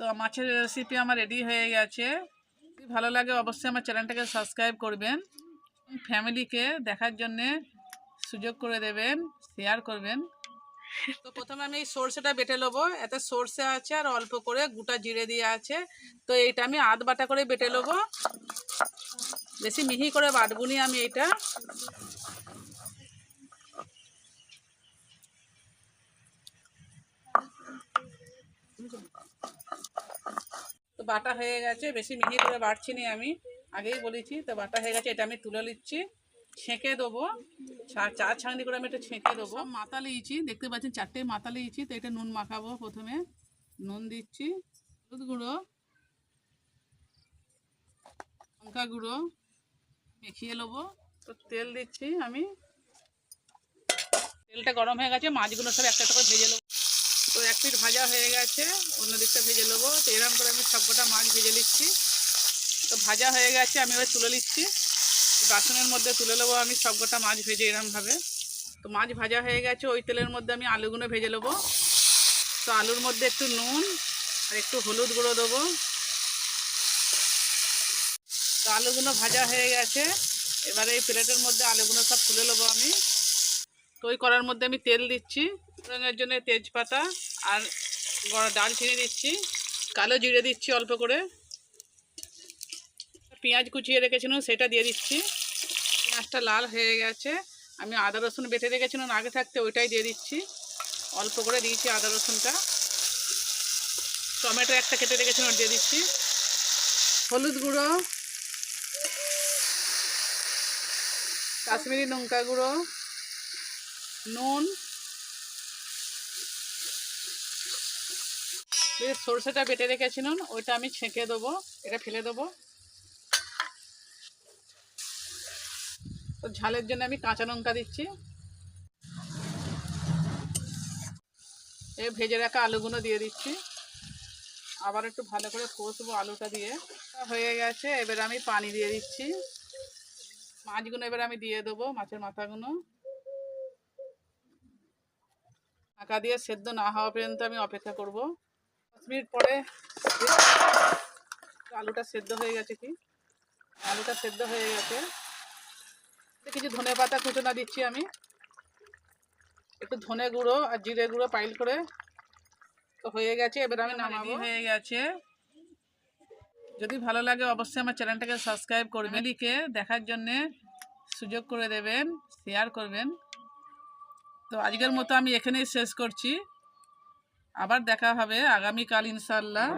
তো মাছের রেসিপি আমার রেডি হয়ে গেছে। ভালো লাগে অবশ্যই আমার চ্যানেলটাকে সাবস্ক্রাইব করবেন। ফ্যামিলিকে দেখার জন্যে সুযোগ করে দেবেন শেয়ার করবেন। তো প্রথমে আমি এই সর্ষেটা বেটে নেব। এতে সর্ষে আছে আর অল্প করে গোটা জিরে দিয়ে আছে। তো এইটা আমি আধ বাটা করে বেটে নেব। বেশি মিহি করে বাটবুনি আমি এটা তো বাটা হয়ে গেছে, বেশি মিহি করে বাড়ছি নি আমি। আগেই বলেছি, তো বাটা হয়ে গেছে, এটা আমি তুলে নিচ্ছি। ছেঁকে দেবো। চা- ছাঁকনি করে আমি এটা ছেঁকে দেবো। মাথা লিয়েছি দেখতে পাচ্ছেন চারটে মাথা লিয়েছি তো এটা নুন মাখাবো প্রথমে। নুন দিচ্ছি, হলুদ গুঁড়ো, লঙ্কা গুঁড়ো, মেখিয়ে নেব। তো তেল দিচ্ছি আমি। তেলটা গরম হয়ে গেছে, মাছগুলো সব একটা একটা করে ভেজে নেব। তো এক পিঠ ভাজা হয়ে গেছে, অন্য দিকটা ভেজে নেব। তো এরকম করে আমি সবকটা মাছ ভেজে নিচ্ছি। তো ভাজা হয়ে গেছে, আমি এবার তুলে নিচ্ছি। বাসনের মধ্যে তুলে নেব আমি সবকটা মাছ ভেজে এরমভাবে তো মাছ ভাজা হয়ে গেছে, ওই তেলের মধ্যে আমি আলুগুলো ভেজে নেব। তো আলুর মধ্যে একটু নুন আর একটু হলুদ গুঁড়ো দেবো। তো আলুগুলো ভাজা হয়ে গেছে, এবারে এই প্লেটের মধ্যে আলুগুলো সব তুলে নেব আমি। তো ওই করার মধ্যে আমি তেল দিচ্ছি ফোড়নের জন্য তেজপাতা আর ডালচিনি দিচ্ছি, কালো জিরে দিচ্ছি অল্প করে। পেঁয়াজ কুচিয়ে রেখেছিলাম, সেটা দিয়ে দিচ্ছি। পেঁয়াজটা লাল হয়ে গেছে, আমি আদা রসুন বেটে রেখেছিলাম, আগে থাকতে ওইটাই দিয়ে দিচ্ছি। অল্প করে দিয়েছি আদা রসুনটা। টমেটো একটা কেটে রেখেছিলাম দিয়ে দিচ্ছি। হলুদ গুঁড়ো, কাশ্মীরি লঙ্কা গুঁড়ো নুন। সরষেটা বেটে রেখেছিলাম ওইটা আমি ছেঁকে দেবো, এটা ফেলে দেবো। তো ঝালের জন্য আমি কাঁচা লঙ্কা দিচ্ছি। এই ভেজে রাখা আলুগুলো দিয়ে দিচ্ছি। আবার একটু ভালো করে কষবো আলুটা দিয়ে। হয়ে গেছে, এবার আমি পানি দিয়ে দিচ্ছি। মাছগুলো এবার আমি দিয়ে দেবো, মাছের মাথাগুলো। ঢাকা দিয়ে সেদ্ধ না হওয়া পর্যন্ত আমি অপেক্ষা করব। পাঁচ মিনিট পরে আলুটা সেদ্ধ হয়ে গেছে কি? আলুটা সেদ্ধ হয়ে গেছে। কিছু ধনে পাতা কুচনা দিচ্ছি আমি। একটু ধনে গুঁড়ো আর জিরে গুঁড়ো পাইল করে তো হয়ে গেছে এবার আমি নামাবো। হয়ে গেছে। যদি ভালো লাগে অবশ্যই আমার চ্যানেলটাকে সাবস্ক্রাইব করবেন লিখে দেখার জন্যে সুযোগ করে দেবেন শেয়ার করবেন। তো আজকের মতো আমি এখানেই শেষ করছি। আবার দেখা হবে আগামীকাল ইনশাল্লাহ